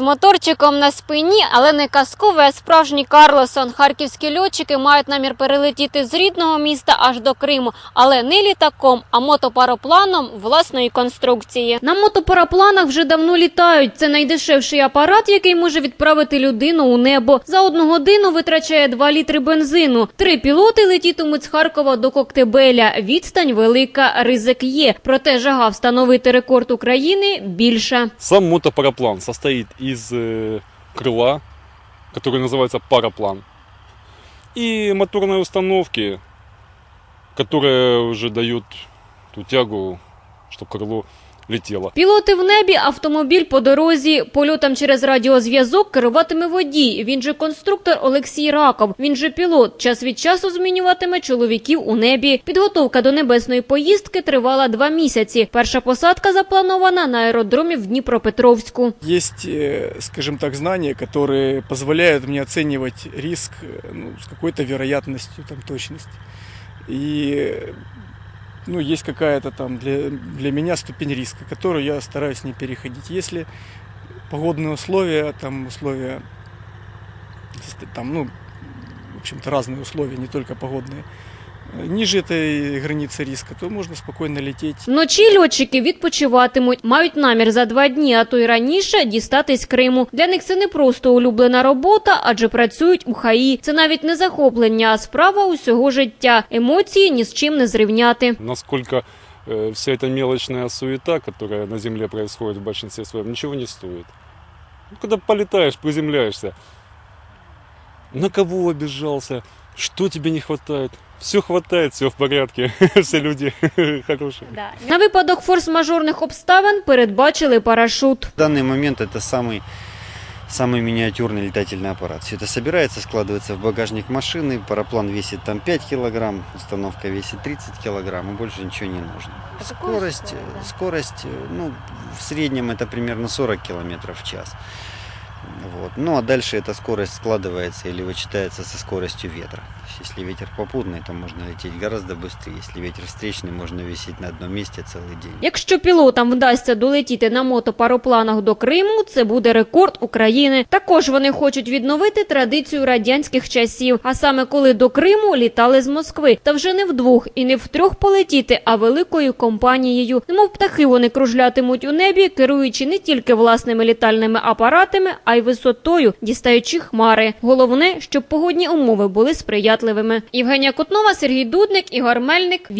З моторчиком на спині, але не казковий, а справжній Карлосон. Харківські льотчики мають намір перелетіти з рідного міста аж до Криму, але не літаком, а мотопаропланом власної конструкції. На мотопарапланах вже давно літають. Це найдешевший апарат, який може відправити людину у небо. За одну годину витрачає 2 літри бензину. Три пілоти летітимуть з Харкова до Коктебеля. Відстань велика, ризик є. Проте жага встановити рекорд України більша. Сам мотопараплан состоит из э, крыла, который называется параплан, и моторной установки, которая уже дает ту тягу, чтобы крыло летело. Пілоти в небі, автомобіль по дорозі. Польотом через радіозв'язок керуватиме водій. Він же конструктор Олексій Раков. Він же пілот. Час від часу змінюватиме чоловіків у небі. Підготовка до небесної поїздки тривала два місяці. Перша посадка запланована на аеродромі в Дніпропетровську. Есть, э, скажем так, знания, которые позволяют мне оценивать риск э, ну, с какой-то вероятностью, там, точности. И э, ну, есть какая-то там для, для меня ступень риска, которую я стараюсь не переходить. Если погодные условия, там условия, там, ну, в общем-то, разные условия, не только погодные, э, ниже этой границы риска, то можно спокойно лететь. Вночі льотчики відпочиватимуть, мають намір за два дні, а то й раніше дістатись Криму. Для них це не просто улюблена робота, адже працюють у ХАІ. Це навіть не захоплення, а справа усього життя. Емоції ні з чим не зрівняти. Насколько э, вся эта мелочная суета, которая на Земле происходит в большинстве своем, ничего не стоит. Ну, Когда полетаешь, приземляешься, на кого обижался, что тебе не хватает, все хватает, все в порядке, все люди хорошие. На випадок форс-мажорних обставин передбачили парашут. В данный момент это самый, самый миниатюрный летательный аппарат. Все это собирается, складывается в багажник машины. Параплан весит там 5 килограмм, установка весит 30 килограмм, и больше ничего не нужно. Скорость, э, скорость, э, ну, в среднем это примерно 40 километров в час. Вот. Ну а дальше эта скорость складывается или вычитается со скоростью ветра. То есть, Если ветер попутный, то можно лететь гораздо быстрее. Если ветер встречный, можно висеть на одном месте целый день. Якщо пілотам вдасться долетіти на мотопаропланах до Криму, це буде рекорд України. Також вони хочуть відновити традицію радянських часів, а саме коли до Криму літали з Москви. Та вже не вдвох і не втрьох полетіти, а великою компанією. Немов птахи вони кружлятимуть у небі, керуючи не тільки власними літальними апаратами, а й висотою, дістаючи хмари. Головне, щоб погодні умови були сприятливими. Євгенія Кутнова, Сергій Дудник, Ігор Мельник.